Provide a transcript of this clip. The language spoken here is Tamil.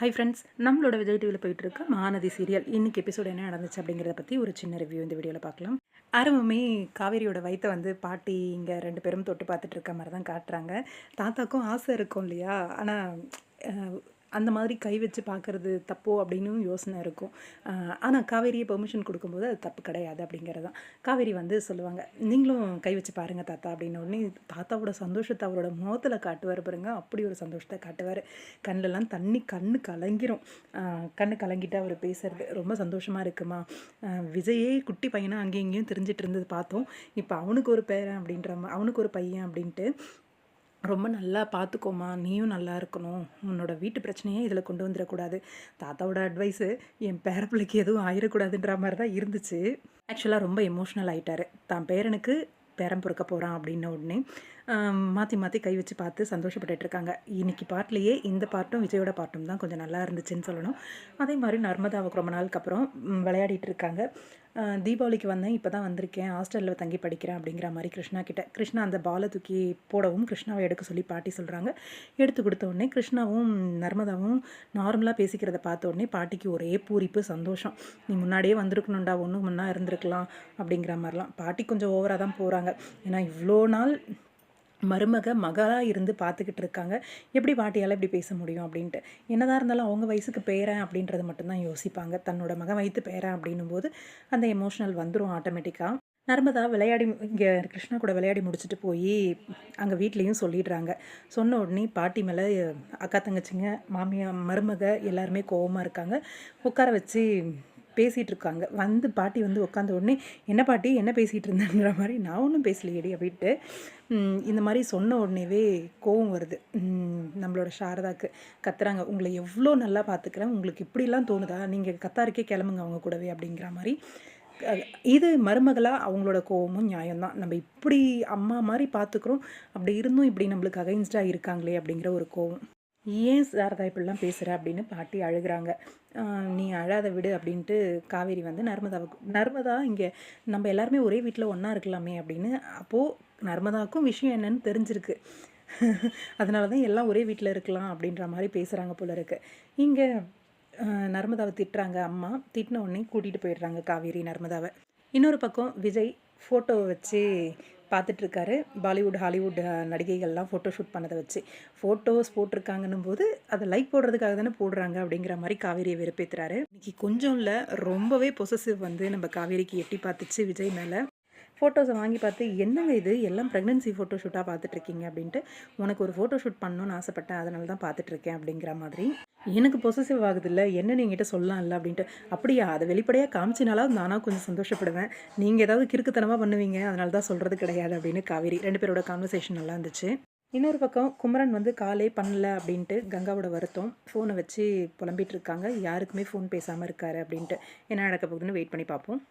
ஹை ஃப்ரெண்ட்ஸ் நம்மளோட விஜய் டிவியில் போயிட்டு இருக்க மகாநதி சீரியல் இன்னைக்கு எபிசோட் என்ன நடந்துச்சு அப்படிங்கிறத பற்றி ஒரு சின்ன ரிவ்யூ இந்த வீடியோவில் பார்க்கலாம். ஆரம்பமே காவேரியோட வயிற்றை வந்து பாட்டி இங்கே ரெண்டு பேரும் தொட்டு பார்த்துட்டு இருக்க மாதிரி தான் காட்டுறாங்க. தாத்தாக்கும் ஆசை இருக்கும் இல்லையா? ஆனால் அந்த மாதிரி கை வச்சு பார்க்குறது தப்போ அப்படின்னு யோசனை இருக்கும். ஆனால் காவேரியை பெர்மிஷன் கொடுக்கும்போது அது தப்பு கிடையாது அப்படிங்கிறது தான் காவேரி வந்து சொல்லுவாங்க நீங்களும் கை வச்சு பாருங்கள் தாத்தா அப்படின்னு. உடனே தாத்தாவோட சந்தோஷத்தை அவரோட முகத்தில் காட்டுவார் பாருங்க அப்படி ஒரு சந்தோஷத்தை காட்டுவார். கண்ணிலலாம் தண்ணி கண்ணு கலங்கிரும். கண்ணு கலங்கிட்டு அவர் பேசுறது ரொம்ப சந்தோஷமாக இருக்குமா? விஜயே குட்டி பையனாக அங்கேயும் இங்கேயும் தெரிஞ்சிட்டு இருந்தது பார்த்தோம். இப்போ அவனுக்கு ஒரு பேரன் அப்படின்ற அவனுக்கு ஒரு பையன் அப்படின்ட்டு ரொம்ப நல்லா பார்த்துக்கோமா நீயும் நல்லா இருக்கணும். உன்னோட வீட்டு பிரச்சனையே இதில் கொண்டு வந்துடக்கூடாது. தாத்தாவோட அட்வைஸு என் பேரப்பிள்ளைக்கு எதுவும் ஆயிடக்கூடாதுன்ற மாதிரி தான் இருந்துச்சு. ஆக்சுவலாக ரொம்ப எமோஷ்னல் ஆகிட்டார் தான் பேரனுக்கு பேரன் பிறக்க போகிறான் அப்படின்ன உடனே மாற்றி மாற்றி கை வச்சு பார்த்து சந்தோஷப்பட்டுட்டு இருக்காங்க இன்னைக்கு பாட்டிலேயே இந்த பாட்டும் விஜயோட பாட்டும் தான் கொஞ்சம் நல்லா இருந்துச்சுன்னு சொல்லணும். அதே மாதிரி நர்மதாவுக்கு ரொம்ப நாளுக்கு அப்புறம் விளையாடிட்டு இருக்காங்க தீபாவளிக்கு வந்தேன் இப்போ தான் வந்திருக்கேன். ஹாஸ்டலில் தங்கி படிக்கிறேன் அப்படிங்கிற மாதிரி கிருஷ்ணா கிட்ட. கிருஷ்ணா அந்த பாலை தூக்கி போடவும் கிருஷ்ணாவை எடுக்க சொல்லி பாட்டி சொல்கிறாங்க எடுத்து கொடுத்த உடனே கிருஷ்ணாவும் நர்மதாவும் நார்மலாக பேசிக்கிறத பார்த்த உடனே பாட்டிக்கு ஒரே பூரிப்பு சந்தோஷம். நீ முன்னாடியே வந்திருக்கணும்டா ஒன்றும் முன்னா இருந்திருக்கலாம் அப்படிங்கிற மாதிரிலாம். பாட்டி கொஞ்சம் ஓவராக தான் போகிறாங்க ஏன்னா இவ்வளோ நாள் மருமக மகளாக இருந்து பார்த்துக்கிட்டு இருக்காங்க. எப்படி பாட்டியால் இப்படி பேச முடியும் அப்படின்ட்டு. என்னதான் இருந்தாலும் அவங்க வயசுக்கு பேரன் அப்படின்றது மட்டும்தான் யோசிப்பாங்க. தன்னோட மகன் வயிற்று பேரன் அப்படின்னும் போது அந்த எமோஷனல் வந்துடும் ஆட்டோமேட்டிக்காக நர்மதா விளையாடி இங்கே கிருஷ்ணா கூட விளையாடி முடிச்சுட்டு போய் அங்கே வீட்லேயும் சொல்லிடுறாங்க. சொன்ன உடனே பாட்டி மேலே அக்கா தங்கச்சிங்க மாமியா மருமக எல்லாருமே கோவமாக இருக்காங்க. உட்கார வச்சு பேசிகிட்டு இருக்காங்க வந்து பாட்டி வந்து உட்காந்த உடனே என்ன பாட்டி என்ன பேசிகிட்டு இருந்தேன்ற மாதிரி? நான் ஒன்றும் பேசலையேடி அப்படின்ட்டு இந்த மாதிரி சொன்ன உடனேவே கோவம் வருது. நம்மளோட சாரதாக்கு கத்துறாங்க. உங்களை எவ்வளோ நல்லா பார்த்துக்கிறேன். உங்களுக்கு இப்படிலாம் தோணுதா? நீங்கள் கத்தாருக்கே கிளம்புங்க அவங்க கூடவே அப்படிங்கிற மாதிரி. இது மருமகளாக அவங்களோட கோவமும் நியாயம்தான் நம்ம இப்படி அம்மா மாதிரி பார்த்துக்குறோம். அப்படி இருந்தும் இப்படி நம்மளுக்கு அகைன்ஸ்டாக இருக்காங்களே அப்படிங்கிற ஒரு கோவம். ஏன் சாரதா இப்படிலாம் பேசுகிற அப்படின்னு பாட்டி அழுகுறாங்க. நீ அழாத விடு அப்படின்ட்டு காவேரி வந்து நர்மதாவுக்கு நர்மதா இங்கே நம்ம எல்லாருமே ஒரே வீட்டில் ஒன்றா இருக்கலாமே அப்படின்னு அப்போது நர்மதாவுக்கும் விஷயம் என்னன்னு தெரிஞ்சிருக்கு. அதனால தான் எல்லாம் ஒரே வீட்டில் இருக்கலாம் அப்படின்ற மாதிரி பேசுகிறாங்க போல இருக்கு. இங்கே நர்மதாவை திட்டுறாங்க அம்மா. திட்டின உடனே கூட்டிகிட்டு போயிடுறாங்க காவேரி நர்மதாவை. இன்னொரு பக்கம் விஜய் ஃபோட்டோவை வச்சு பார்த்துட்ருக்காரு. பாலிவுட் ஹாலிவுட் நடிகைகள்லாம் ஃபோட்டோ ஷூட் பண்ணதை வச்சு. ஃபோட்டோஸ் போட்டிருக்காங்கன்னும் போது அதை லைக் போடுறதுக்காக தானே போடுறாங்க அப்படிங்கிற மாதிரி காவேரியை வெறுப்பேற்றுறாரு இன்றைக்கி கொஞ்சம் இல்லை ரொம்பவே பொசசிவ் வந்து நம்ம காவேரிக்கு எட்டி பார்த்துச்சு விஜய் மேலே. ஃபோட்டோஸை வாங்கி பார்த்து என்னங்க இது? எல்லாம் ப்ரெக்னென்சி ஃபோட்டோ ஷூட்டாக பார்த்துட்ருக்கீங்க? அப்படின்ட்டு உனக்கு ஒரு ஃபோட்டோ ஷூட் பண்ணணும்னு ஆசைப்பட்டேன். அதனால தான் பார்த்துட்ருக்கேன். அப்படிங்கிற மாதிரி. எனக்கு பொசசிவ் ஆகுதில்ல என்ன நீங்கிட்ட சொல்லலாம்ல அப்படின்ட்டு. அப்படியா? அதை வெளிப்படையாக காமிச்சினாலும் நானாக கொஞ்சம் சந்தோஷப்படுவேன். நீங்கள் ஏதாவது கிறுக்குத்தனமாக பண்ணுவீங்க அதனால தான் சொல்கிறது கிடையாது அப்படின்னு காவேரி. ரெண்டு பேரோட கான்வர்சேஷன் நல்லா இருந்துச்சு. இன்னொரு பக்கம் குமரன் வந்து காலே பண்ணல அப்படின்ட்டு கங்காவோட வருத்தம் ஃபோனை வச்சு புலம்பிட்டு இருக்காங்க. யாருக்குமே ஃபோன் பேசாமல் இருக்காரு அப்படின்ட்டு. என்ன நடக்க போகுதுன்னு வெயிட் பண்ணி பார்ப்போம்.